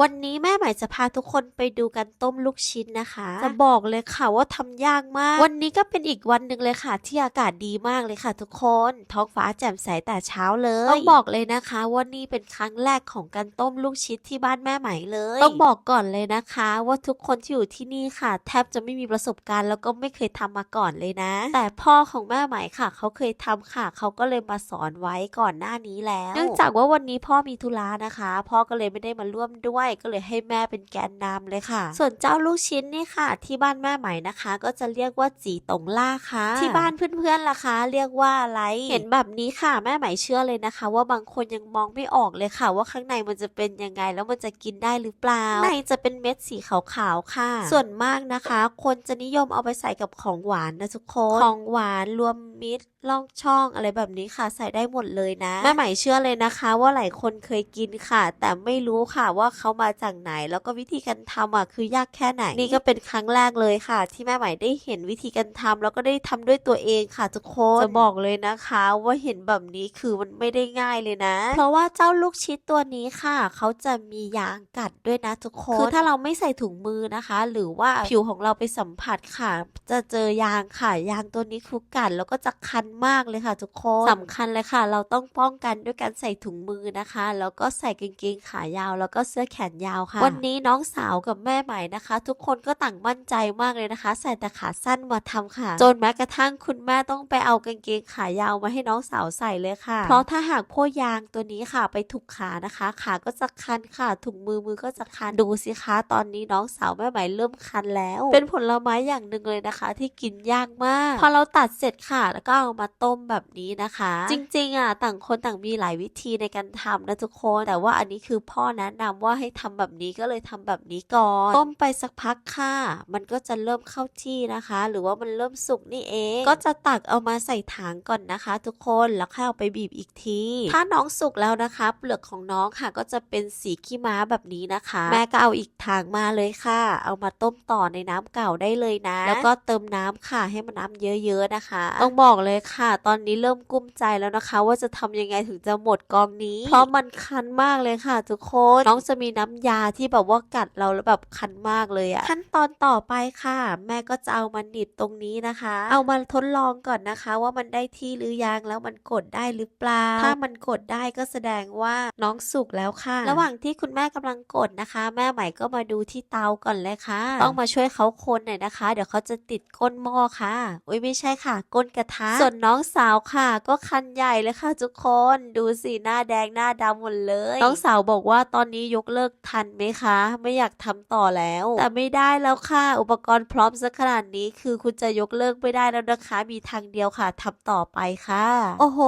วันนี้แม่ หม่จะพาทุกคนไปดูกันต้มลูกชิ้นนะคะ จะบอกเลยค่ะว่าทำยากมาก วันนี้ก็เป็นอีกวันหนึ่งเลยค่ะ ที่อากาศดีมากเลยค่ะ ทุกคนท้องฟ้าแจ่มใสแต่เช้าเลยต้องบอกเลยนะคะว่านี่เป็นครั้งแรกของการต้มลูกชิ้นที่บ้านแม่ใหม่เลย ต้องบอกก่อนเลยนะคะ ว่าทุกคนที่อยู่ที่นี่ค่ะ แทบจะไม่มีประสบการณ์แล้วก็ไม่เคยทำมาก่อนเลยนะ แต่พ่อของแม่ใหม่ค่ะ เขาเคยทำค่ะ เขาก็เลยมาสอนไว้ก่อนหน้านี้แล้ว เนื่องจากว่าวันนี้พ่อมีธุระนะคะ พ่อก็เลยไม่ได้มาร่วมด้วยก็เลยให้แม่เป็นแกนนำเลยค่ะ ส่วนเจ้าลูกชิ้นนี่ค่ะ ที่บ้านแม่ใหม่นะคะ ก็จะเรียกว่าจีตงล่าค่ะ ที่บ้านเพื่อนๆล่ะคะ เรียกว่าอะไร เห็นแบบนี้ค่ะ แม่ใหม่เชื่อเลยนะคะ ว่าบางคนยังมองไม่ออกเลยค่ะ ว่าข้างในมันจะเป็นยังไงแล้วมันจะกินได้หรือเปล่าในจะเป็นเม็ดสีขาวๆค่ะ ส่วนมากนะคะ คนจะนิยมเอาไปใส่กับของหวานนะทุกคนของหวานรวมมิตรล่องช่องอะไรแบบนี้ค่ะ ใส่ได้หมดเลยนะ แม่ใหม่เชื่อเลยนะคะ ว่าหลายคนเคยกินค่ะ แต่ไม่รู้ค่ะว่าเขามาจากไหนแล้วก็วิธีการทำอะคือยากแค่ไหน นี่ก็เป็นครั้งแรกเลยค่ะ ที่แม่ใหม่ได้เห็นวิธีการทำแล้วก็ได้ทำด้วยตัวเองค่ะทุกคนจะบอกเลยนะคะ ว่าเห็นแบบนี้คือมันไม่ได้ง่ายเลยนะ เพราะว่าเจ้าลูกชิดตัวนี้ค่ะเขาจะมียางกัดด้วยนะทุกคนคือถ้าเราไม่ใส่ถุงมือนะคะ หรือว่าผิวของเราไปสัมผัสค่ะ จะเจอยางค่ะยางตัวนี้คุกกัดแล้วก็จะคันมากเลยค่ะ ทุกคนสำคัญเลยค่ะ เราต้องป้องกันด้วยการใส่ถุงมือนะคะ แล้วก็ใส่กางเกงขายาว แล้วก็เสื้อแขนยาวค่ะวันนี้น้องสาวกับแม่ใหม่นะคะ ทุกคนก็ต่างมั่นใจมากเลยนะคะ ใส่แต่ขาสั้นมาทำค่ะ จนแม้กระทั่งคุณแม่ต้องไปเอากางเกงขายาวมาให้น้องสาวใส่เลยค่ะ เพราะถ้าหากพวกยางตัวนี้ค่ะไปถูกขานะคะ ขาก็จะคันค่ะถุงมือมือก็จะคันดูสิคะตอนนี้น้องสาวแม่ใหม่เริ่มคันแล้ว เป็นผลไม้อย่างหนึ่งเลยนะคะ ที่กินยากมาก พอเราตัดเสร็จค่ะ แล้วก็เอามาต้มแบบนี้นะคะ จริงๆอะต่างคนต่างมีหลายวิธีในการทำนะทุกคน แต่ว่าอันนี้คือพ่อแนะนำว่าให้ทำแบบนี้ก็็เลยทำแบบนี้ก่อน ต้มไปสักพักค่ะ มันก็จะเริ่มเข้าที่นะคะ หรือว่ามันเริ่มสุกนี่เอง ก็จะตักเอามาใส่ถังก่อนนะคะ ทุกคนแล้วค่อยเอาไปบีบอีกที ถ้าน้องสุกแล้วนะคะ เปลือกของน้องค่ะ ก็จะเป็นสีขี้ม้าแบบนี้นะคะ แม่ก็เอาอีกถังมาเลยค่ะ เอามาต้มต่อในน้ำเก่าได้เลยนะ แล้วก็เติมน้ำค่ะให้มันน้ำเยอะๆนะคะ ต้องบอกเลยค่ะ ตอนนี้เริ่มกุ้มใจแล้วนะคะ ว่าจะทำยังไงถึงจะหมดกองนี้ เพราะมันคันมากเลยค่ะ ทุกคนน้องจะมีน้ำยาที่แบบว่ากัดเราแล้วแบบคันมากเลยอะขั้นตอนต่อไปค่ะ แม่ก็จะเอามาหนีบตรงนี้นะคะ เอามาทดลองก่อนนะคะ ว่ามันได้ที่หรือยังแล้วมันกดได้หรือเปล่า ถ้ามันกดได้ก็แสดงว่าน้องสุกแล้วค่ะ ระหว่างที่คุณแม่กำลังกดนะคะ แม่ใหม่ก็มาดูที่เตาก่อนเลยค่ะ ต้องมาช่วยเขาคนหน่อยนะคะ เดี๋ยวเขาจะติดก้นหม้อค่ะ อุ้ยไม่ใช่ค่ะ ก้นกระทะ ส่วนน้องสาวค่ะ ก็คันใหญ่เลยค่ะทุกคน ดูสิหน้าแดงหน้าดำหมดเลย น้องสาวบอกว่าตอนนี้ยกเลิกทันไหมคะไม่อยากทำต่อแล้ว แต่ไม่ได้แล้วค่ะอุปกรณ์พร้อมสักขนาดนี้คือคุณจะยกเลิกไม่ได้แล้วนะคะ มีทางเดียวค่ะทำต่อไปค่ะ โอ้โห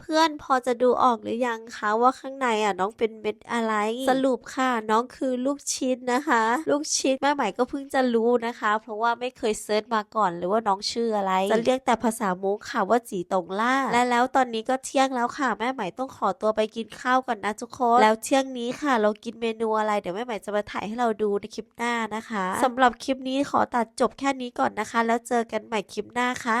เพื่อนๆพอจะดูออกหรือยังคะว่าข้างในอะน้องเป็นเม็ดอะไร สรุปค่ะ น้องคือลูกชิ้นนะคะ ลูกชิ้นแม่ใหม่ก็เพิ่งจะรู้นะคะ เพราะว่าไม่เคยเซิร์ชมาก่อนเลยว่าน้องชื่ออะไร จะเรียกแต่ภาษามุกค่ะว่าจีตงล่าและแล้วตอนนี้ก็เที่ยงแล้วค่ะแม่ใหม่ต้องขอตัวไปกินข้าวก่อนนะทุกคนแล้วเที่ยงนี้ค่ะ เรากินเมนูอะไรเดี๋ยวแม่ใหม่จะมาถ่ายให้เราดูในคลิปหน้านะคะสำหรับคลิปนี้ขอตัดจบแค่นี้ก่อนนะคะ แล้วเจอกันใหม่คลิปหน้าค่ะ